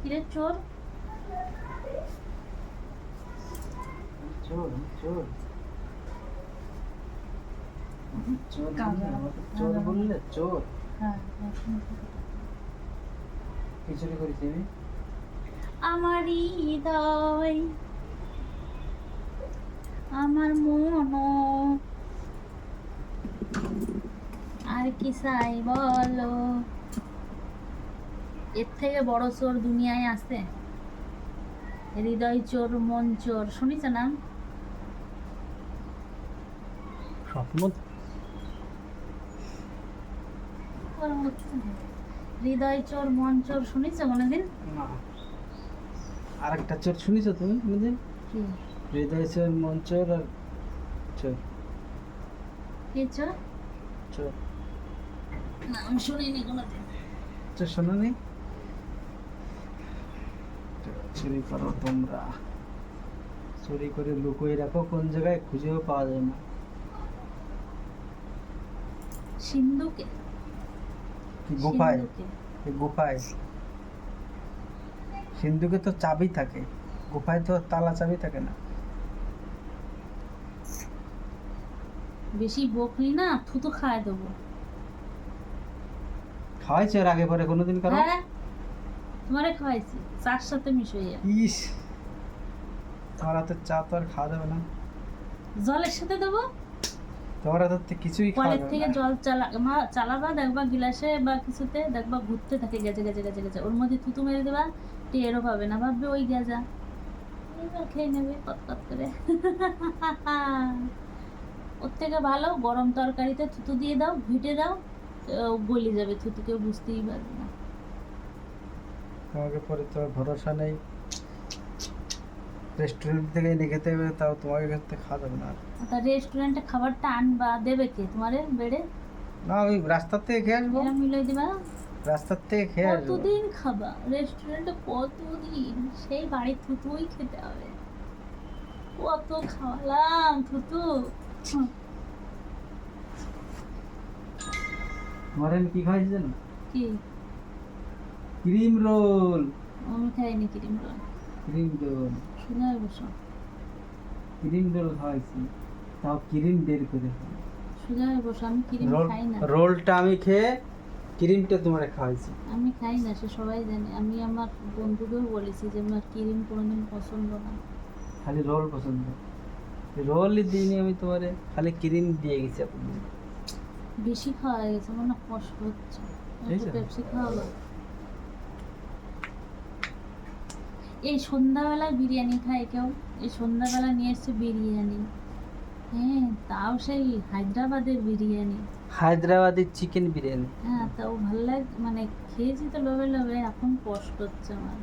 কিরে চোর? চোর চোর। চোর। বললে চোর হ্যাঁ হ্যাঁ, চুরি করেছি আমি। আমার হৃদয়। আমার মন আর কি চাই বলো? এর থেকে বড় চোর দুনিয়ায় আছে। হৃদয় চোর মন চোর। শুনিস স্বপ্ন হৃদয় চোর মন চোর। শুনিস কোনোদিন? না। আরেকটা চোর শুনেছো তুমি কোনোদিন? কি? হৃদয় চোর আর চোর। কি চোর? চোর। না শুনিনি কোনোদিন। চোর শোনো চুরি করো তোমরা। চুরি করে লুকিয়ে রাখো কোন জায়গায় খুঁজেও পাওয়া যায় না। সিন্ধুকে। গুফায়? গুফায়? সিন্ধুকে তো চাবি থাকে। গুফায় তো তালা চাবি থাকে না। বেশি বকলি না থুতু খায় দেবো। খাওয়াইছে এর আগে পরে কোনোদিন করো? হ্যাঁ তোমারে খাওয়াইছি চার সাথে মিশিয়ে ইস তোমার হাতের চা তো আর খাওয়া যাবে না। জলের সাথে দেবো? তোমার হাতের তো কিছুই খাওয়া যাবে থেকে জল চালা মা চালাবা দেখবা গিলাসে বা কিছুতে দেখবা ঘুরতে থাকে গেজে গেজে গেজে গেজে। ওর মধ্যে থুতু মেরে দেবা টেরও পাবে না ভাববে ওই গেজা। এবার খেয়ে নেবে কত কত করে। ওর থেকে ভালো গরম তরকারিতে থুতু দিয়ে দাও ঘুটে দাও গলে যাবে থুতু কেউ বুঝতেই পারবে না। তোমাকে পরে তো ভরসা নেই। রেস্টুরেন্ট থেকে এনে খেতে হবে তাও তোমাকে কাছ থেকে খাওয়া যাবে না। তা রেস্টুরেন্টে খাবারটা আনবা দেবে কে? তোমারে বেড়ে? না ওই রাস্তার থেকে খেয়ে আসব। মিলাই দিবা? রাস্তার থেকে খেয়ে আসব। কতদিন খাবা? রেস্টুরেন্টে কতদিন? সেই বাড়ির থুতুই খেতে হবে। কত খাওয়ালাম থুতু। মরেন কি খাইছে জানো কি? Cream roll. আমি খাইনি ক্রিম রোল। Cream roll. বসো ক্রিম রোল খাওয়াইছি তাও ক্রিম বের করে বসো আমি ক্রিম খাই না। রোলটা আমি খেয়ে ক্রিমটা তোমার খাওয়াইছি। আমি খাই না সে সবাই জানে। আমি আমার বন্ধুকেও বলেছি যে আমার ক্রিম কোনোদিন পছন্দ না। খালি রোল পছন্দ। রোলই দিইনি আমি তোমারে খালি ক্রিম দিয়ে গেছি আপনি বেশি খাওয়া গেছে আমার না কষ্ট হচ্ছে। পেপসি খাওয়াবো। এই সন্ধ্যাবেলায় বিরিয়ানি খায় কেউ? এই সন্ধ্যাবেলা নিয়ে এসছে বিরিয়ানি। হ্যাঁ তাও সেই হায়দ্রাবাদের বিরিয়ানি। হায়দ্রাবাদের চিকেন বিরিয়ানি। হ্যাঁ তাও ভালো লাগে মানে খেয়েছি তো লোভে লোভে এখন কষ্ট হচ্ছে আমার।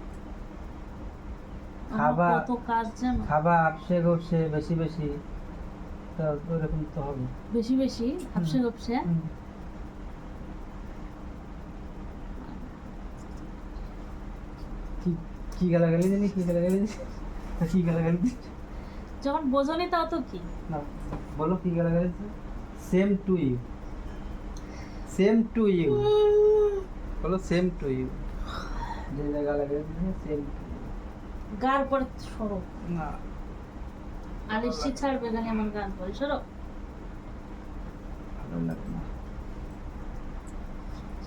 খাবার- কত কাজ জানো? খাবা আপসে গপসে বেশি বেশি তো ওরকম তো হবে। বেশি বেশি হাফসে গপসে কি কি গালাগালি জানি কি গালাগালি কি গালাগালি? যখন বোঝনি তাও তো কি? না বলো কি গালাগালি same to you same to you বলো সেম টু ইউ যে গালাগালি সেম গার পর সরো না। আর এসছি ছাড়বে গানে আমার গান পরে সরো ভালো লাগে না।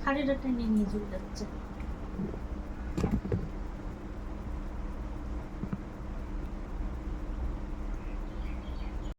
শাড়িটা টেনে নিয়ে চলে যাচ্ছে।